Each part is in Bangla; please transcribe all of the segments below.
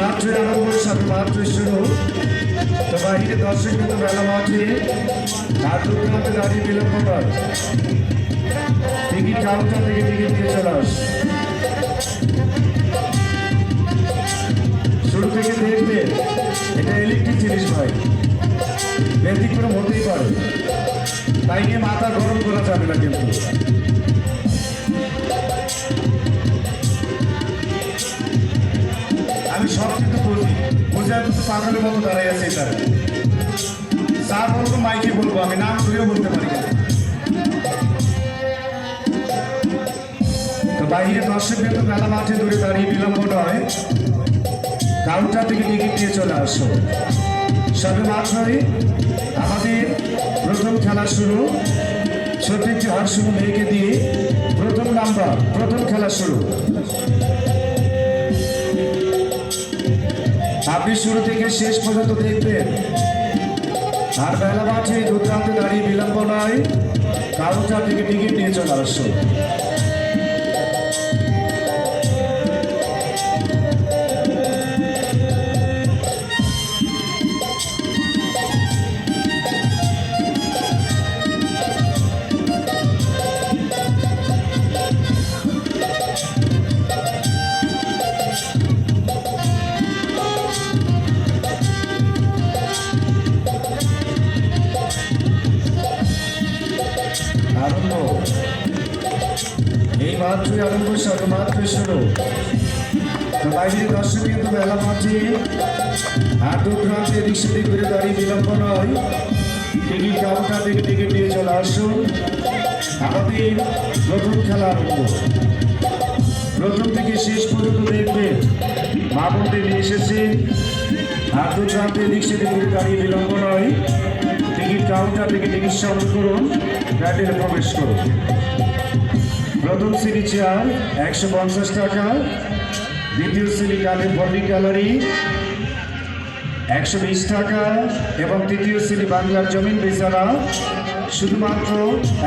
মাত্র আরম্ভ সবে মাত্র শুরু। তো বাহিরে দর্শক কিন্তু মেলা মাঠে রাত দুর্গাতে দাঁড়িয়ে বিলম্ব নয় টিকিট কাউন্টার থেকে টিকিট দিয়ে চলে আস। শুরু থেকে দেখবে, এটা ইলেকট্রিক জিনিস ভাই। ব্যতিক্রম হতেই পারে। তাই নিয়ে মাথা গরম করা যাবে না কিন্তু। কিন্তু পাগলের মতো দাঁড়াই আছে তারা স্যার। বলব মাইকে বলব, আমি নাম ধরেও বলতে পারি তো বাইরে দর্শক কিন্তু মেলা মাঠে দূরে দাঁড়িয়ে বিলম্ব নয় কাউন্টার থেকে টিকিট নিয়ে চলে আসো। সবে মাত্রই আমাদের প্রথম খেলা শুরু। ছোট একটি হার শুরু মেয়েকে দিয়ে প্রথম নাম্বার, প্রথম খেলা শুরু। আপনি শুরু থেকে শেষ পর্যন্ত দেখবেন। আর বেলা মাঠে দুর্দান্ত দাঁড়িয়ে বিলম্ব নয়। কাউন্টার থেকে টিকিট নিয়ে চলে আসো সবে মাত্রই শুরু। তো বাইরে দর্শক কিন্তু মেলা মাঠে আর এদিক সেদিক করে দাঁড়িয়ে বিলম্ব নয়। টিকিট কাউন্টার থেকে টিকিট নিয়ে চলে আসুন। আমাদের প্রথম খেলা আরম্ভ। প্রথম থেকে শেষ পর্যন্ত দেখবেন মা বোনদের নিয়ে এসেছে। আর এদিক সেদিক করে দাঁড়িয়ে বিলম্ব নয়। টিকিট কাউন্টার থেকে টিকিট সংগ্রহ করুন। প্যাটেলে প্রবেশ করুন। প্রথম শ্রেণি চেয়ার, একশো পঞ্চাশ টাকা। দ্বিতীয় শ্রেণি কালে বডি গ্যালারি একশো বিশ টাকা। এবং তৃতীয় শ্রেণি বাংলার জমিন বেচারা, শুধুমাত্র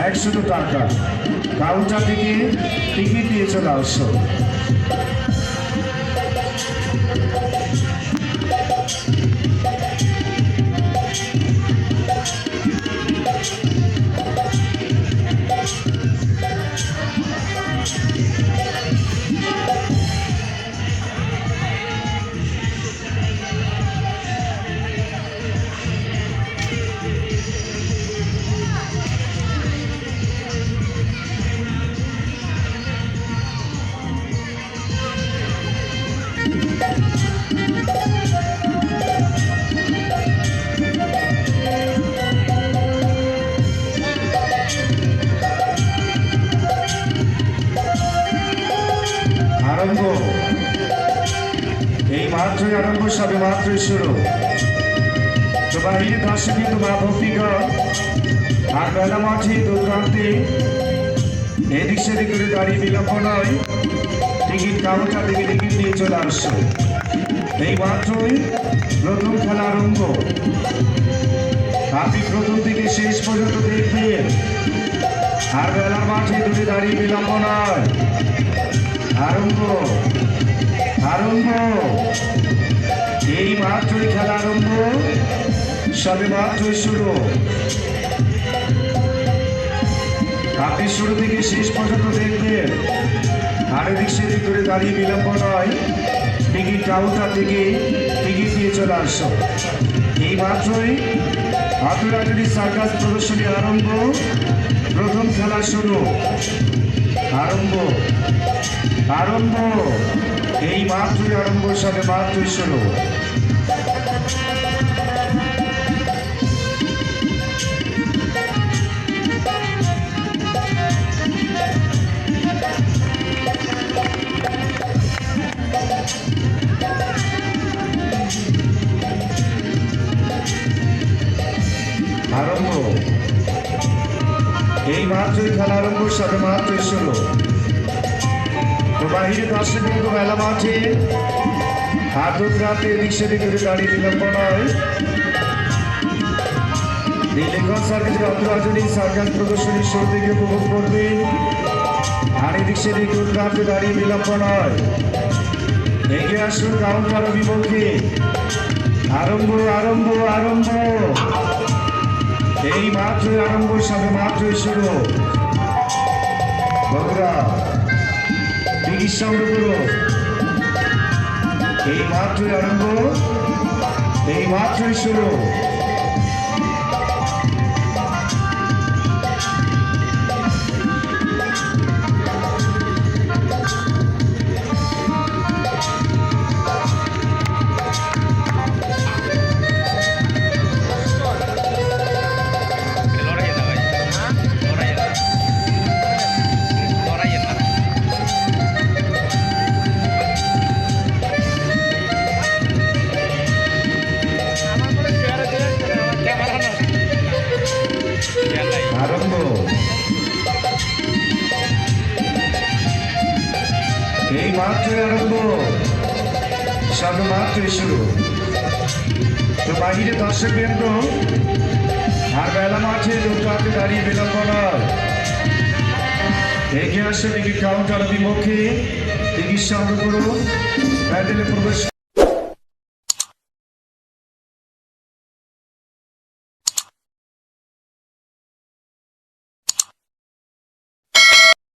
একশো টাকা। কাউন্টার থেকে টিকিট দিয়ে চলে আরম্ভ সবে মাত্রই শুরু তো বাহিরে দর্শক কিন্তু মা ভক্তিগণ আর বেলা মাঠে দোকানতে এদিক সেদিক করে দাঁড়িয়ে বিলম্ব নয়। টিকিট কাউন্টার থেকে টিকিট নিয়ে চলে আসছে। এই মাত্রই প্রথম খেলা আরম্ভ। আপনি প্রথম থেকে শেষ পর্যন্ত দেখবেন। আর বেলার মাঠে দূরে দাঁড়িয়ে বিলম্ব নয়। আরম্ভ আরম্ভ। মাত্রই খেলা আরম্ভ। সবে মাত্রই শুরু। আপনি শুরু থেকে শেষ পর্যন্ত দেখবেন আর এদিক সেদিক করে দাঁড়িয়ে বিলম্ব নয়। টিকিট কাউন্টার থেকে টিকিট দিয়ে চলে আসো। এই মাত্রই আতুরাজুরি সার্কাস প্রদর্শনী আরম্ভ। প্রথম খেলা শুরু। আরম্ভ। আরম্ভ। এই মাত্রই আরম্ভ সাথে মাত্রই শুরু। আরম্ভ। এই মাত্রই খেলা আরম্ভ, সাথে মাত্রই শুরু তো বাহিরে দর্শক কিন্তু মেলা মাঠে হাত রাতে রিক্সা সেদিক করে দাঁড়িয়ে বিলম্ব নয় নীলকন সার্কাসের অন্তরাজনী সার্কাস প্রদর্শনী শুরু থেকে উপভোগ করবেন আর এদিক সেদিক উদ্ঘাটে দাঁড়িয়ে বিলম্ব নয় এগিয়ে আসুন, কাউন্টার বিপক্ষে আরম্ভ আরম্ভ আরম্ভ। এই মাত্রই আরম্ভ সাথে মাত্রই শুরু। বন্ধুরা টিকির সঙ্গে এই মাত্রই আরম্ভ, এই মাত্রই শুরু। সবে মাত্রই শুরু। তো বাহিরে দর্শক বৃন্দ আর বেলা মাঠে লোকটাতে দাঁড়িয়ে বিলম্ব নয় এগিয়ে আসুন, একটি কাউন্টার বিপক্ষে সংগ্রহ করুন প্যান্ডেলে প্রবেশ